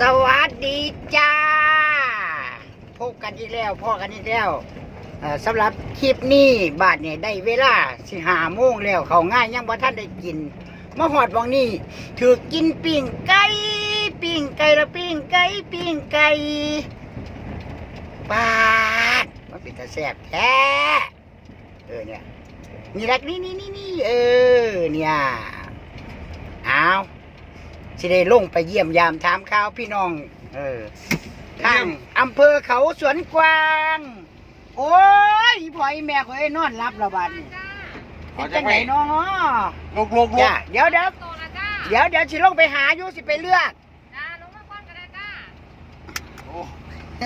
สวัสดีจ้า พบกันอีกแล้วพ่อกันอีกแล้วสำหรับคลิปนี้บาทเนี่ยได้เวลาสิหาโมงแล้วเขาง่ายยังบ่ท่านได้กินมาหอดวังนี้ถือกินปิ้งไก่ปิ้งไก่ละปิ้งไก่ปิ้งไก่บาดมันเป็นตาแซ่บแท้เออเนี่ยนี่รักนี่นี่นี่นี่เออเนี่ยเอา สิได้ลงไปเยี่ยมยามถามข่าวพี่น้อง เออทางอำเภอเขาสวนกวาง โอ้ยอีพ่อยแม่ข่อยนอนรับและบัดนี้เป็นจังไหนเนาะลูกลูกลูจ้ากเดี๋ยวเดี๋ยวโตแล้วจ้าเดี๋ยวเดี๋ยวสิลงไปหาอยู่สิไปเลือก จ้าลงมาก่อนก็ได้จ้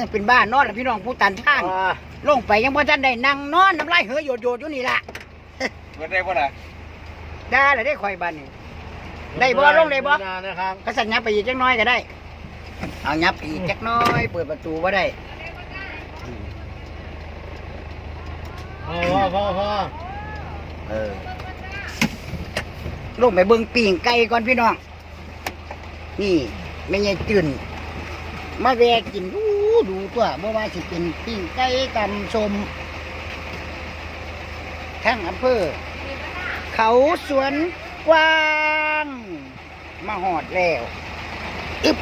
าเป็นบ้านนอนแล้วพี่น้องผู้ตันทางอ่าลงไปยังบ่ทันได้นั่งนอนน้ำลายเหยโยดโยดอยู่นี่ล่ะ เกิดได้ป่ะน่ะได้แล้วได้ข่อยบ้านนี่ ได้บ่ลงได้บ่นานนะครับก็สั่งยับไปอีกจักหน้อยก็ได้ เอายับไปอีกจักหน้อย เปิดประตูบ่ได้พ่อพ่อพ่อพ่อเออลงไปเบิ่งปีงไก่ก่อนพี่น้อง นี่ไม่ใช่จืนมาแวะกินดูดูตัวบ่ว่าสิเป็นปิ้งไก่ตำชมทั้งอำเภอ เขาสวนกวาง มาหอดแล้วอึบ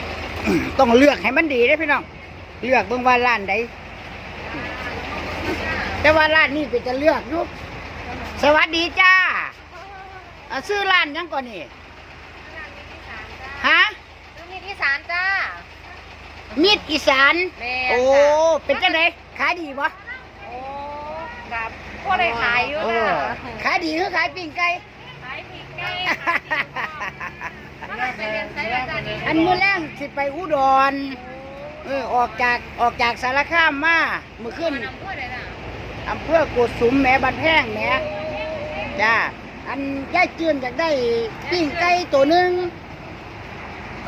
ต้องเลือกให้มันดีเด้พี่น้อง เลือกเบิ่งว่าร้านใดแต่ว่าร้านนี้เป็นจะเลือกยู่สวัสดีจ้าซื้อร้านยังก่อนนี่ฮะมีที่สารจ้า มีดอีสาน โอ้ เป็นจังไดขายดีบ่โอ้กับพวกได้ขายอยู่เอค่ะขายดีคือขายปิ้งไก่ อันมื้อแรงสิไปอุดรเออออกจากออกจากสารคามมาเมื่อคืนนำพวกได้น่ะอำเภอกุดสุมแหม่บันแพงแหม่จ้าอันยายจืนอยากได้ปิ้งไก่ตัวหนึง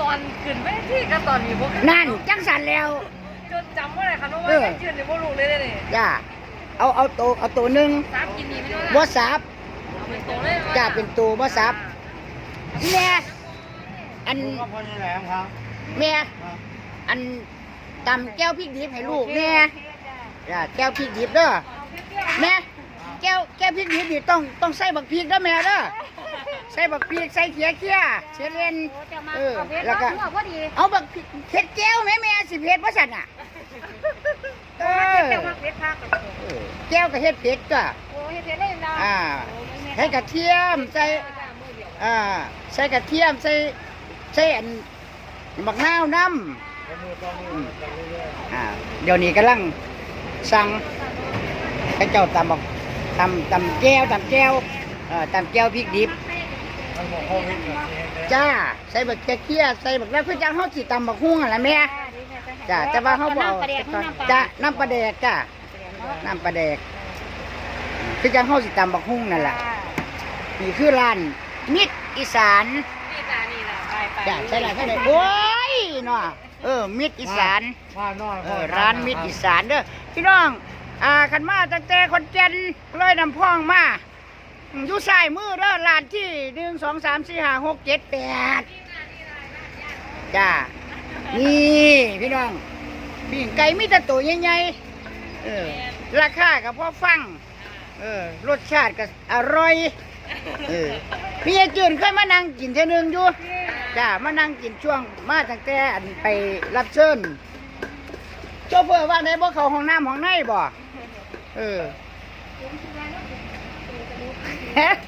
ตอนขึ้นไม่ที่ก็ตอนนี้พวกนั่นจังสันแล้วจนจำว่าอะไรคะน้องเอว่าอไม่ชื่อเนี่ยพวกรู้เลยเลยจ้าเอาเอาตัวเอาตัวหนึงสามกินดีไหมน้องบ่ล่ะสับเป็นโตเลย จ้าเป็นตัวบ่สับแม่อันลูกก็พอนี่แหละครับแม่อันตำแก้วพริกดิบให้ลูกแม่จ้าแก้วพริกดิบเด้อแม่แก้วแก้วพริกดิบนี่ต้องต้องใส่บักพริกเด้อแม่เด้อใส่บักพริกใส่เขียเขียเชเล่นเออแล้วก็พอดีเอาบักพริกเผ็ดแก้วแม่แม่สิเผ็ดบ่สั่นน่ะเออเจ้ามาเพชรพักเออแก้วก็เฮ็ดเผ็ดก็โอ้ยเพชรเล่นเราอ่า ใส่กระเทียมใส่อ่าใส่กระเทียมใส่ใส่อันบักนาวน้ำอ่าเดี๋ยวนี้กำลังสั่งให้เจ้าตำบักตำตำแก้วตำแก้วเอ่อตำแก้วพริกดิบจ้าใส่บักแเคียใส่บักแล้วคือจังเฮาสิตำบักฮุ้งหั่นล่ะแม่จ้าแต่ว่าเฮาบอาจ้าน้ำปลาแดกจ้าน้ำปลาแดก คือจังเฮาสิตำบักฮุ้งนั่นล่ะนี่คือร้านมิตรอีสานนี่จ้านี่แหละไปไปจ้าใช่ล่ะใช่ล่ะโอ้ยเนาะเออมิตรอีสานว่าน้อยเออร้านมิตรอีสานเด้อพี่น้องอ่าขันมาตั้งแต่คนเจนเลยนำพ่องมาอืมอยู่ซ้ายมือเด้อร้านที่หนึ่งสองสามสี่ห้าหกเจ็ดแปดจ้านี่พี่น้องปิ้งไก่มีแต่ตัวใหญ่ๆเออราคาก็พอฟัง เออรสชาติก็อร่อยเออพี่ยายจืนเคยมานั่งกินเท่านึงอยู่จ้ามานั่งกินช่วงมาตั้งแต่อันไปรับเชิญโชเฟอร์ว่าในบ่เขาห้องน้ำห้องในบ่เออ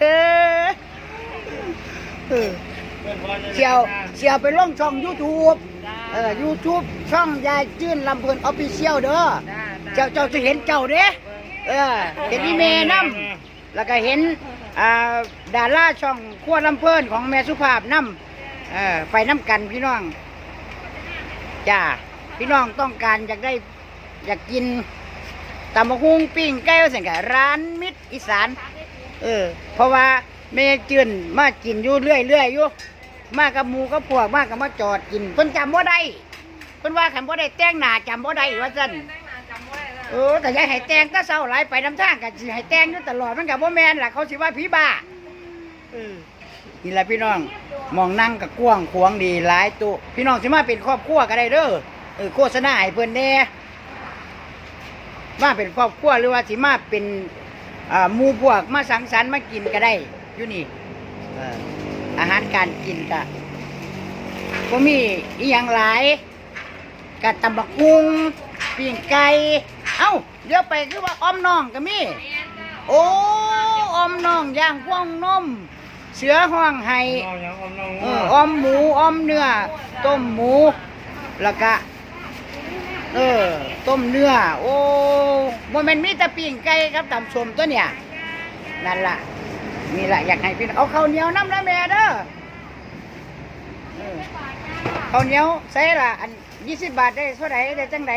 เออเชียวเชียวไปลงช่อง YouTube เออ YouTube ช่องยายจื้นลำเพลินออฟฟิเชียลเด้อเจ้าเจ้าจะเห็นเจ้าเด้ เออเห็นอีเมน้ำแล้วก็เห็นอ่าดาราช่องขั้วลำเพลินของแม่สุภาพน้ำเออไปน้ำกันพี่น้องจ้าพี่น้องต้องการอยากได้อยากกินตำบักฮุงปิ้งไก่สังกัร้านมิตรอีสาน เออ เพราะว่าแม่จืนมากินอยู่เรื่อยเรื่อยๆอยู่มากับมูกับพวกมากับมาจอดกินเพิ่นจำบ่ได้เพิ่นว่าขันบ่ได้แต่งหนาจำบ่ได้ว่าซั่น เออแต่ยายให้แต่งก็เศร้าหลายไปน้ำทางกันสิให้แต่งอยู่ตลอดมันก็บ่แม่นล่ะเขาสิว่าผีบ้าเออนี่แหละพี่น้องมองนั่งกับกว้างขวางดีหลายตัวพี่น้องสิมาเป็นครอบครัวก็ได้เด้อเออโฆษณาให้เพิ่นแหน่มาเป็นครอบครัวหรือว่าสิมาเป็นอ่าหมู่พวกมาสังสรรค์มากินก็ได้อยู่นี่เอ่ออาหารการกินก็บ่มีอีหยังหลายกะตำบักหุ่งปิ้งไก่ เอ้าเดี๋ยวไปคือว่าอ้อมน้องก็มีโอ้ออมน้องย่างพ่วงนม เสือห้องไห้น้องยังอมน้องเองัวอออมหมูออมเนื้อต้มหมูแล้วก็เออต้มเนื้อ โอ้บ่แม่นมีแต่ปิ้งไก่ครับตำส้มตัวเนี่ยนั่นล่ะนี่ล่ะอยากให้พี่น้องเอาข้าวเหนียวน้ำนะแม่เด้อเออข้าวเหนียวใส่ละอันยี่สิบบาทได้เท่าไหร่ได้จังได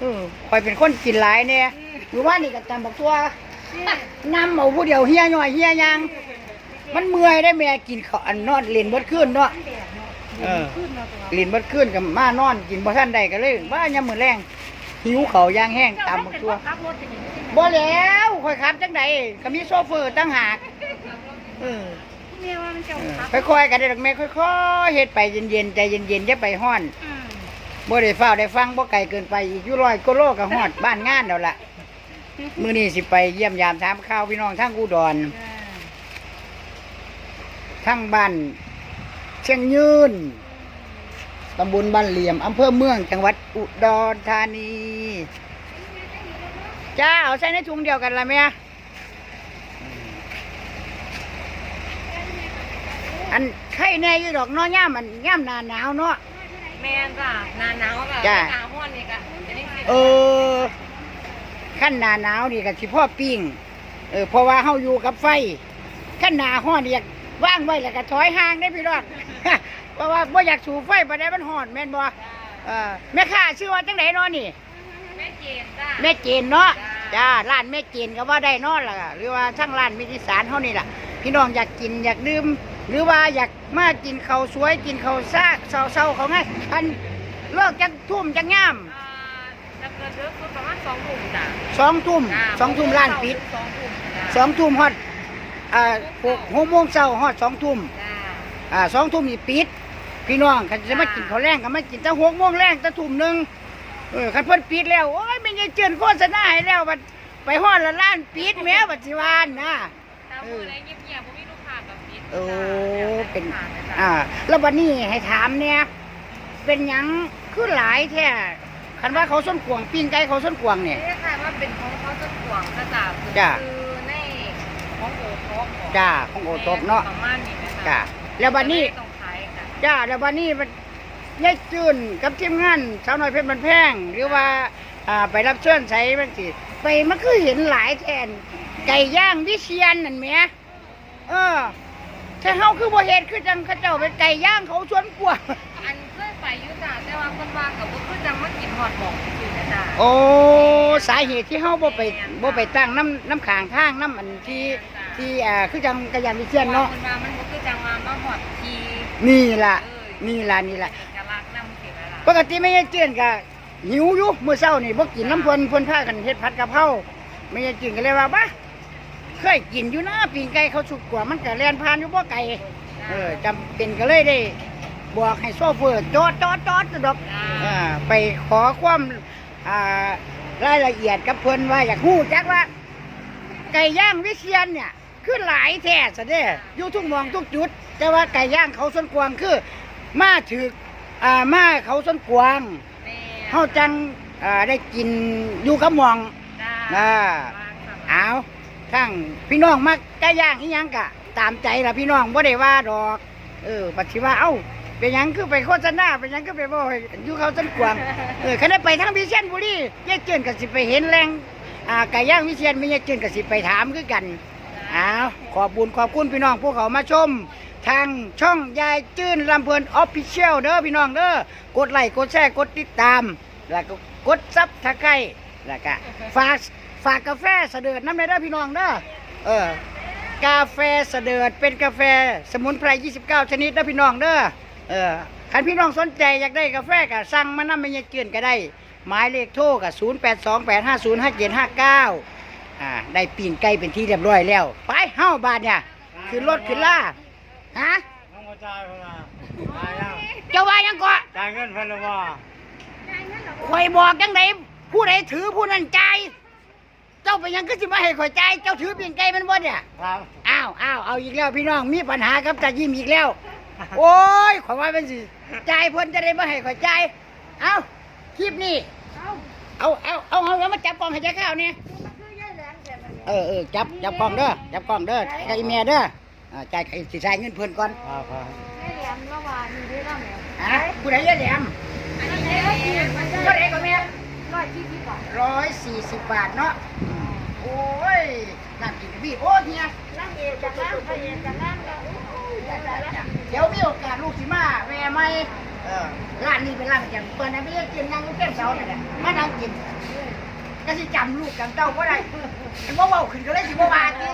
เออคอยเป็นคนกินหลายเนี่ยหรือว่านี่ก็ตำบักตัวน้ำเอาผู้เดียวเฮียหน่อยเฮียยัง มันเมื่อยได้แม่กินข้าวอันนอนเล่นเบดคืนเนาะเออเล่นเบดคืนกับมานอนกินบ่ทันได้ก็เลยว่ายามมื้อแรงหิวข้าวยางแห้งตามบักตัวบ่แล้วค่อยขับจังไดก็มีโซเฟอร์ตั้งหากเออเออค่อยๆกันได้ดอกแม่ค่อยๆเฮ็ดไปเย็นๆใจเย็นๆอย่าไปฮ้อน บ่ได้ฟ้าวได้ฟังบ่ไกลเกินไปอีกอยู่ร้อยกิโลก็ฮอดบ้านงานแล้วล่ะมื้อนี้สิไปเยี่ยมยามถามข่าวพี่น้องทั้งอุดรทั้งบ้านเชียงยืนตำบลบ้านเหลี่ยมอำเภอเมืองจังหวัดอุดรธานีจ้าเอาใส่ในถุงเดียวกันละแม่อันไข่แน่อยู่ดอกเน้อย่ามมันย่ามหนาหนาวเนาะ ม่นจ้ะหนาหนาวค่ะจ้ะ หนาห้อนนี่ก็จะได้กินเออขั้นหนาหนาวนี่ก็สิพ่อปิ้งเออเพราะว่าเฮาอยู่กับไฟขั้นหนาห้อนนี่อยากว่างไว้แล้วก็ถอยห่างได้พี่น้อง เพราะว่าบ่อยากสูไฟปานใดมันฮ้อนแม่นบ่เออแม่ค้าชื่อว่าจังไดเนาะนี่ แม่เจนจ้ะ แม่เจนเนาะจ้าจ้าร้านแม่เจนก็ว่าได้เนาะล่ะหรือว่าทั้งร้านมิตรสารเฮานี่ล่ะ พี่น้องอยากกินอยากดื่ม หรือว่าอยากมากินข้าวสวยกินข้าวซ่าเช้าๆเขาไงอันเลิกจักทุ่มจักงามอ่าจะเกิดเรื่องคือประมาณสองทุ่มจ้ะสองทุ่มจ้ะสองทุ่มร้านปิดสองทุ่มจ้ะสองทุ่มฮอดอ่าหกหกโมงเช้าฮอดสองทุ่มจ้ะอ่าสองทุ่มนี่ปิด พี่น้องคันจะมากินข้าวแรงก็มากินตั้งหกโมงแรงตั้งทุ่มหนึ่งเออคันเพิ่นปิดแล้วโอ้ยไม่ยังเจือนโฆษณาให้แล้วบัดไปฮอดละร้านปิดแหม่บัดสิวานนะตามมืออะไรเงียบๆบ่มีลูกค้ากับปิด โอ้จ้ะเป็นจ้ะอ่า แล้วบัดนี้ให้ถามเนี่ย เป็นหยังคือหลายแท้คันว่าเขาส้นกวางปิ้งไก่เขาส้นกวางเนี่ย นี่ค่ะว่าเป็นของเขาจะขวางกระจาบจ้ะ คือในของโอท็อปจ้าของโอทบเนาะประมาณนี้นะคะจ้าแล้วบัดนี้ ต้องขายค่ะจ้าแล้ววันนี้มันยายจืนกับทีมงานสาวน้อยเพชรมันแพง หรือว่าอ่าไปรับเชิญใช้มันสิไปมันคือเห็นหลายแทนไก่ย่างวิเชียนนั่นแหม เออถ้าเฮาคือบ่เฮ็ดคือจังเขาเจ้าเป็นไก่ย่างเขาชวนกลัวอันเคยไปอยุจ้าแต่ว่าคนว่ากับว่าคือจังมากินฮอดบอกอยู่นะจ้าโอ้สาเหตุที่เฮาบ่ไปบ่ไปตั้งน้ำน้ำขางทางน้ำอันที่ที่อ่าคือจังไก่ย่างวิเชียนเนาะคนว่ามันบ่คือจังมามาฮอดทีนี่ล่ะนี่ล่ะนี่ล่ะเอกลักษณ์นำเสียละปกติไม่ใช่เจือนก็หิวอยู่มื้อเช้านี่บ่กินน้ำเพิ่นเพิ่นพากันเฮ็ดผัดกะเพราไม่ใช่จืนก็เลยว่าบ้า เคยกินอยู่นะปิ่งไก่เขาสุกกว่ามันก็แล่นผ่านอยู่บ่ไก่เออจำเป็นก็เลยได้บอกให้โซเฟอร์จอดจอดจอดดอกอ่าไปขอความอ่ารายละเอียดกับเพิ่นว่าอยากฮู้จักว่า ไก่ย่างวิเชียนเนี่ยคือหลายแท้ซะเด้อยู่ทุกหมองทุกจุด แต่ว่าไก่ย่างเขาส้นกวางคือ มาถึกอ่ามาเขาส้นกวางแม่เฮาจังอ่าได้กินอยู่กับหมองจ้าอ่าเอา ทั้งพี่น้องมักไก่ย่างอีหยังกะ ตามใจละพี่น้องบ่ได้ว่าดอก เออปัจจุบันเอ้าเป็นหยังคือไปโฆษณาเป็นหยังคือไปบ่ให้อยู่เขาส้นกวางเออคันได้ไปทางวิเชียรบุรีแยายเจือนก็สิไปเห็นแรงอ่าไก่ย่างวิเชียรมียายเจือนก็สิไปถามคือกันเอาวขอบบุญขอบคุณพี่น้องพวกเขามาชม ทางช่องยายจื้นลำเพลินออฟฟิเชียลเด้อพี่น้องเด้อกดไลค์กดแชร์กดติดตาม แล้วก็กดซับตะไคร้แล้วก็ฝาก ฝากกาแฟเสด็จน้ำในเด้อพี่น้องเด้อเออกาแฟเสด็จเป็นกาแฟสมุนไพร 29 ชนิดเด้อพี่น้องเด้อเออคันพี่น้องสนใจอยากได้กาแฟก็สั่งมานำไม่ยายจื้นก็ได้ หมายเลขโทรก็0828505759อ่าได้ปีนไก่เป็นที่เรียบร้อยแล้ว ไปเฮ้าบาทเนี่ยขึ้นรถขึ้นล่าฮะน้องกระจายเพิ่นน่ะตายยังเจ้าว่าหยังก็จ่ายเงินเพิ่นแล้วบ่ข่อยบอกจังไดผู้ใดถือผู้นั้นจ่าย เจ้าไปหยังก็สิมาให้ข่อยจ่ายเจ้าถือเปลี่ยนไก่มันบ่เนี่ย ครับอ้าวอ้าวเอาอีกแล้วพี่น้องมีปัญหากับตายิ้มอีกแล้ว โอ้ยข่อยว่าเป็นสิจ่ายเพิ่นจะได้มาให้ข่อยจ่ายเอาคลิปนี้เอาเอาเอาเอาเอามาจับกล้องให้ใจข้าวเนี่ยเออเออจับจับกล้องเด้อจับกล้องเด้อไอ้แม่เด้ออ่าจ่ายใครสิจ่ายเงินเพิ่นก่อนครับครับไม่แหลมละว่านี่ได้ละแม่ฮะผู้ใดเรียกแหลมอันนี้ได้กินมันจะก็ได้ก็แม่ ร้อยยี่สิบบาทร้อยสี่สิบบาทเนาะโอ้ยนั่งกินกับพี่โอ้เฮียนั่งเองจากนั่งไปเองจากนั่งแล้วเดี๋ยวมีโอกาสลูกสิมาแม่ไหมเออร้านนี้เป็นร้านประจำเปิดนะไม่ได้กินนั่งเต้นเสาเนี่ยแหละมานั่งกินก็สิจำลูกจำเต้าก็ได้เห็นว่าเว้าขึ้นก็เลยสิบ่ว่าติ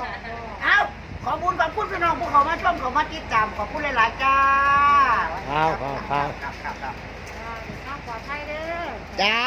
เอ้าขอบุญขอบคุณพี่น้องผู้เขามาชมเขามาติดตามขอบคุณหลายๆจ้าครับครับครับครับครับครับข้าวปลอดภัยเด้อจ้า